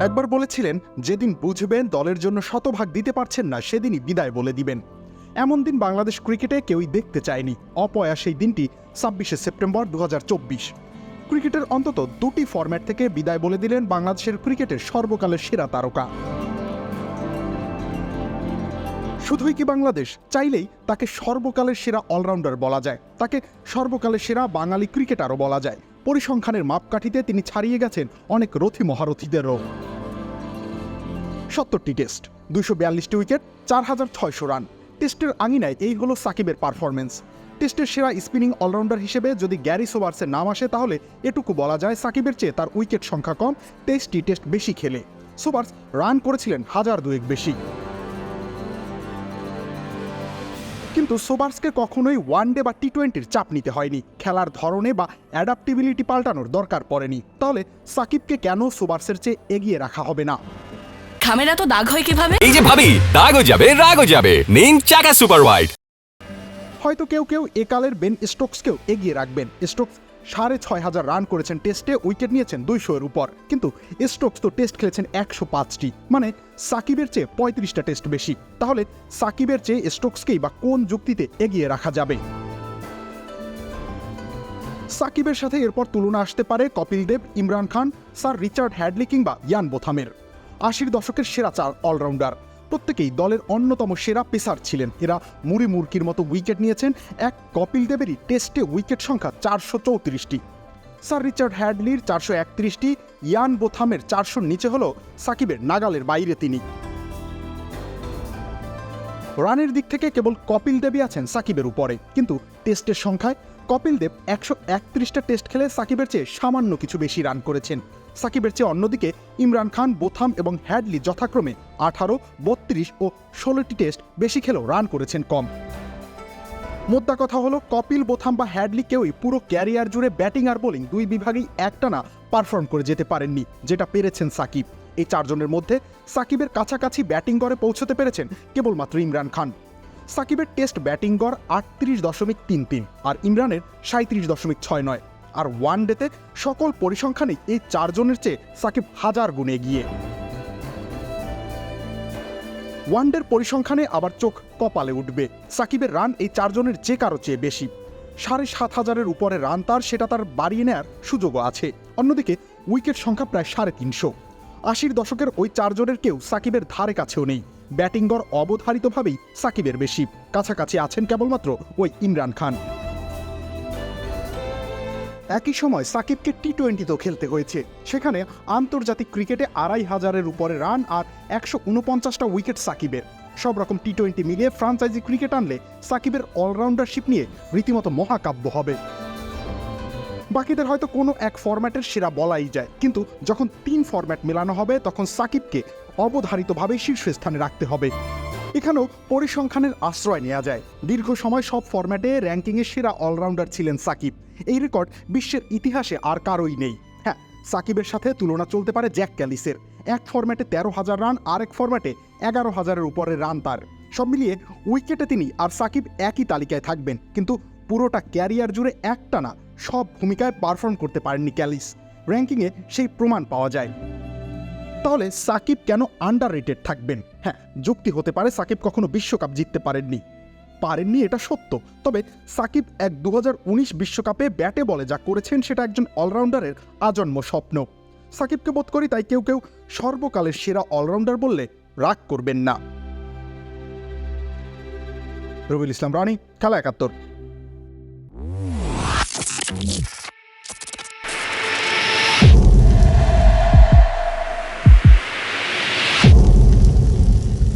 একবার বলেছিলেন, যেদিন বুঝবেন দলের জন্য শতভাগ দিতে পারছেন না, সেদিনই বিদায় বলে দিবেন। এমন দিন বাংলাদেশ ক্রিকেটে কেউই দেখতে চায়নি। অপয়া সেই দিনটি, ছাব্বিশে সেপ্টেম্বর দু হাজার চব্বিশ। ক্রিকেটের অন্তত দুটি ফরম্যাট থেকে বিদায় বলে দিলেন বাংলাদেশের ক্রিকেটের সর্বকালের সেরা তারকা। শুধুই কি বাংলাদেশ? চাইলেই তাকে সর্বকালের সেরা অলরাউন্ডার বলা যায়। তাকে সর্বকালের সেরা বাঙালি ক্রিকেটারও বলা যায়। পরিসংখ্যানের মাপকাঠিতে তিনি ছাড়িয়ে গেছেন অনেক রথী মহারথীদেরও। সত্তরটি টেস্ট, দুইশো বিয়াল্লিশটি উইকেট, চার হাজার ছয়শো রান। টেস্টের আঙিনায় এই হলো সাকিবের পারফরমেন্স টেস্টের সেরা স্পিনিং অলরাউন্ডার হিসেবে যদি গ্যারি সোবার্সের নাম আসে তাহলে এটুকু বলা যায় সাকিবের চেয়ে তার উইকেট সংখ্যা কম, তেইশটি টেস্ট বেশি খেলে। সোবার্স রান করেছিলেন হাজার দুয়েক বেশি। কিন্তু সোবার্সকে কখনোই ওয়ান ডে বা টি টোয়েন্টির চাপ নিতে হয়নি। খেলার ধরনে বা অ্যাডাপ্টিবিলিটি পাল্টানোর দরকার পড়েনি। তাহলে সাকিবকে কেন সোবার্সের চেয়ে এগিয়ে রাখা হবে না? খামের এত দাগ হয় কীভাবে? এই যে ভাবি দাগও যাবে রাগও যাবে। নিন চাকা সুপার হোয়াইট হয়তো কেউ কেউ একালের বেন স্টোকসকেও এগিয়ে রাখবেন। স্টোকস সাড়ে ছয় হাজার রান করেছেন টেস্টে উইকেট নিয়েছেন দুইশো এর উপর। কিন্তু স্টোকস তো টেস্ট খেলেছেন একশো পাঁচটি। মানে সাকিবের চেয়ে পঁয়ত্রিশটা টেস্ট বেশি। তাহলে সাকিবের চেয়ে স্টোকসকেই বা কোন যুক্তিতে এগিয়ে রাখা যাবে? সাকিবের সাথে এরপর তুলনা আসতে পারে Kapil Dev Imran Khan sir Richard Hadlee কিংবা ইয়ান বোথামের। আশির দশকের সেরা চার অলরাউন্ডার। প্রত্যেকেই দলের অন্যতম সেরা পেসার ছিলেন। এরা মুড়ি মুরকির মতো উইকেট নিয়েছেন। এক কপিল দেবেরই টেস্টে উইকেট সংখ্যা চারশো চৌত্রিশটি। স্যার রিচার্ড হ্যাডলির চারশো একত্রিশটি, ইয়ান বোথামের চারশোর নিচে হলো সাকিবের নাগালের বাইরে তিনি। রানের দিক থেকে কেবল কপিল দেবই আছেন সাকিবের উপরে। কিন্তু টেস্টের সংখ্যায় কপিল দেব একশো একত্রিশটা টেস্ট খেলে সাকিবের চেয়ে সামান্য কিছু বেশি রান করেছেন। সাকিবের চেয়ে অন্যদিকে ইমরান খান, বোথাম এবং হ্যাডলি যথাক্রমে আঠারো, বত্রিশ ও ষোলোটি টেস্ট বেশি খেলেও রান করেছেন কম। মোদ্দা কথা হলো, কপিল, বোথাম বা হ্যাডলি কেউই পুরো ক্যারিয়ার জুড়ে ব্যাটিং আর বোলিং দুই বিভাগেই একটানা পারফর্ম করে যেতে পারেননি, যেটা পেরেছেন সাকিব। এই চারজনের মধ্যে সাকিবের কাছাকাছি ব্যাটিং গড়ে পৌঁছতে পেরেছেন কেবলমাত্র ইমরান খান। সাকিবের টেস্ট ব্যাটিং গড় আটত্রিশ দশমিক তিন তিন আর ইমরানের সাঁত্রিশ দশমিক ছয় নয়। আর ওয়ান ডেতে সকল পরিসংখ্যানে এই চারজনের চেয়ে সাকিব হাজার গুণে এগিয়ে। ওয়ানডের পরিসংখ্যানে আবার চোখ কপালে উঠবে। সাকিবের রান এই চারজনের যে কারও চেয়ে বেশি। সাড়ে সাত হাজারের উপরে রান তার, সেটা তার বাড়িয়ে নেয়ার সুযোগও আছে। অন্যদিকে উইকেট সংখ্যা প্রায় সাড়ে তিনশো। আশির দশকের ওই চারজনের কেউ সাকিবের ধারে কাছেও নেই। ব্যাটিং গড় অবধারিতভাবেই সাকিবের বেশি। কাছাকাছি আছেন কেবলমাত্র ওই ইমরান খান। একই সময় সাকিবকে টি টোয়েন্টিতেও খেলতে হয়েছে। সেখানে আন্তর্জাতিক ক্রিকেটে আড়াই হাজারের উপরে রান আর একশো উনপঞ্চাশটা উইকেট সাকিবের। সব রকম টি টোয়েন্টি মিলিয়ে ফ্রাঞ্চাইজি ক্রিকেট আনলে সাকিবের অলরাউন্ডারশিপ নিয়ে রীতিমতো মহাকাব্য হবে। বাকিদের হয়তো কোনো এক ফরম্যাটের সেরা বলাই যায়, কিন্তু যখন তিন ফরম্যাট মেলানো হবে, তখন সাকিবকে অবধারিতভাবে শীর্ষস্থানে রাখতে হবে। এখানেও পরিসংখ্যানের আশ্রয় নেওয়া যায়। দীর্ঘ সময় সব ফরম্যাটে র্যাঙ্কিংয়ের সেরা অলরাউন্ডার ছিলেন সাকিব। এই রেকর্ড বিশ্বের ইতিহাসে আর কারোই নেই। হ্যাঁ সাকিবের সাথে তুলনা চলতে পারে জ্যাক ক্যালিসের। এক ফরম্যাটে তেরো হাজার রান আর এক ফরম্যাটে এগারো হাজারের উপরে রান তার। সব মিলিয়ে উইকেটে তিনি আর সাকিব একই তালিকায় থাকবেন, কিন্তু পুরোটা ক্যারিয়ার জুড়ে একটানা সব ভূমিকায় পারফর্ম করতে পারেননি ক্যালিস। র্যাঙ্কিংয়ে সেই প্রমাণ পাওয়া যায়। তাহলে সাকিব কেন আন্ডার রেটেড থাকবেন? হ্যাঁ যুক্তি হতে পারে সাকিব কখনো বিশ্বকাপ জিততে পারেননি। পারেননি, এটা সত্য। তবে সাকিব এক দু বিশ্বকাপে ব্যাটে বলে যা করেছেন সেটা একজন অলরাউন্ডারের আজন্ম স্বপ্ন। সাকিবকে বোধ করি তাই কেউ কেউ সর্বকালের সেরা অলরাউন্ডার বললে রাগ করবেন না। রবিউল ইসলাম, রানী, খেলা একাত্তর।